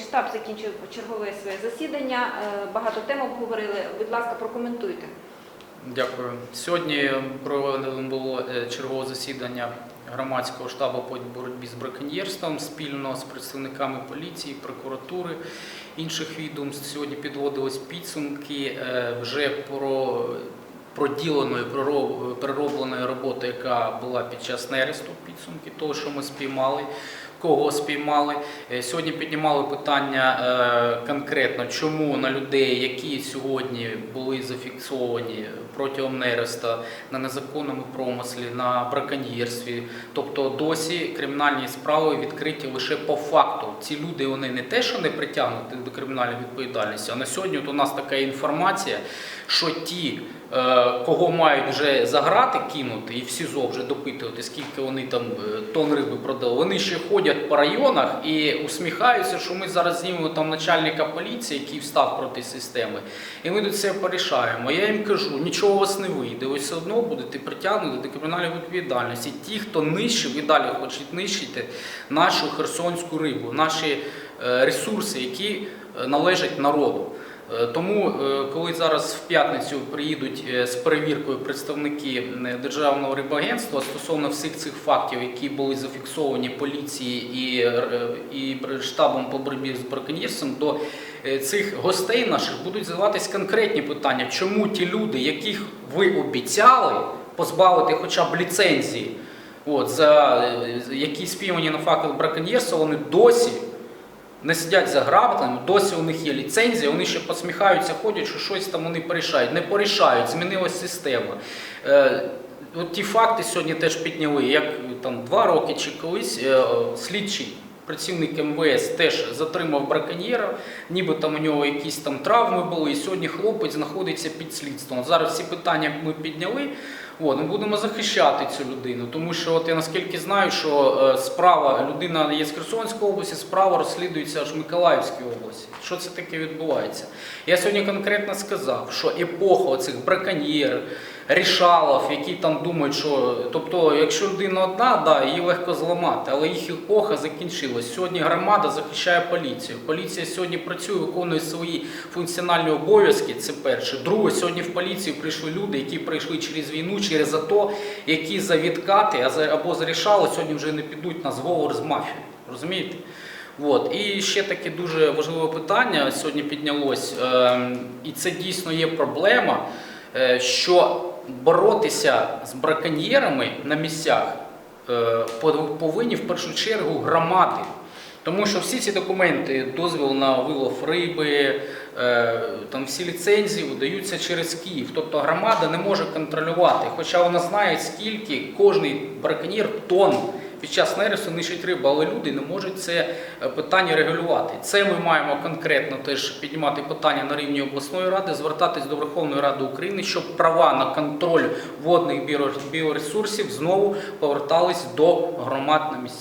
Штаб закінчив чергове своє засідання. Е, Багато тем обговорили. Будь ласка, прокоментуйте. Дякую. Сьогодні проведено було е, чергове засідання громадського штабу по боротьбі з браконьєрством спільно з представниками поліції, прокуратури, інших відомств. Сьогодні підводились підсумки е, вже про проділеної, пророб- переробленої роботи, яка була під час нересту, підсумки того, що ми спіймали. Кого спіймали Е, сьогодні? Піднімали питання е, конкретно, чому на людей, які сьогодні були зафіксовані протягом нереста на незаконному промислі, на браконьєрстві. Тобто досі кримінальні справи відкриті лише по факту. Ці люди вони не те, що не притягнуті до кримінальної відповідальності, а на сьогодні от у нас така інформація, що ті, е, кого мають вже за грати кинути і в СІЗО вже допитувати, скільки вони там тонн риби продали, вони ще ходять по районах і усміхаються, що ми зараз знімемо там начальника поліції, який встав проти системи, і ми до цього порішаємо. Я їм кажу, нічого у вас не вийде, ви все одно будете притягнути до кримінальної відповідальності. Ті, хто нищив і далі хочуть нищити нашу херсонську рибу, наші е, ресурси, які е, належать народу. Е, Тому, е, коли зараз в п'ятницю приїдуть е, з перевіркою представники Державного рибагентства стосовно всіх цих фактів, які були зафіксовані поліції і, і штабом по боротьбі з браконьєрством, е, цих гостей наших будуть задаватись конкретні питання, чому ті люди, яких ви обіцяли позбавити хоча б ліцензії, от, за які спіймані на фактах браконьєрства, вони досі не сидять за граблем, досі у них є ліцензія, вони ще посміхаються, ходять, що щось там вони порішають. Не порішають, змінилась система. Е, от ті факти сьогодні теж підняли, як там два роки чи колись е, слідчий. Працівник МВС теж затримав браконьєра, ніби там у нього якісь там травми були, і сьогодні хлопець знаходиться під слідством. Зараз ці питання ми підняли. От, ми будемо захищати цю людину, тому що от я наскільки знаю, що е, справа людина є з Херсонської області, справа розслідується аж в Миколаївській області. Що це таке відбувається? Я сьогодні конкретно сказав, що епоха оцих браконьєрів, рішалов, які там думають, що тобто, якщо людина одна, да, її легко зламати, але їх епоха закінчилась. Сьогодні громада захищає поліцію. Поліція сьогодні працює, виконує свої функціональні обов'язки. Це перше. Друге, сьогодні в поліцію прийшли люди, які прийшли через війну, через АТО, які за відкати або за рішало сьогодні вже не підуть на зговор з мафією. Розумієте? От. І ще таке дуже важливе питання сьогодні піднялось, ем, і це дійсно є проблема, е, що боротися з браконьєрами на місцях е, повинні в першу чергу громади. Тому що всі ці документи, дозвіл на вилов риби, там всі ліцензії видаються через Київ. Тобто громада не може контролювати, хоча вона знає, скільки кожний браконьєр тонн під час нересту нищить рибу, але люди не можуть це е, питання регулювати. Це ми маємо конкретно теж піднімати питання на рівні обласної ради, звертатись до Верховної Ради України, щоб права на контроль водних біоресурсів знову повертались до громад на місці.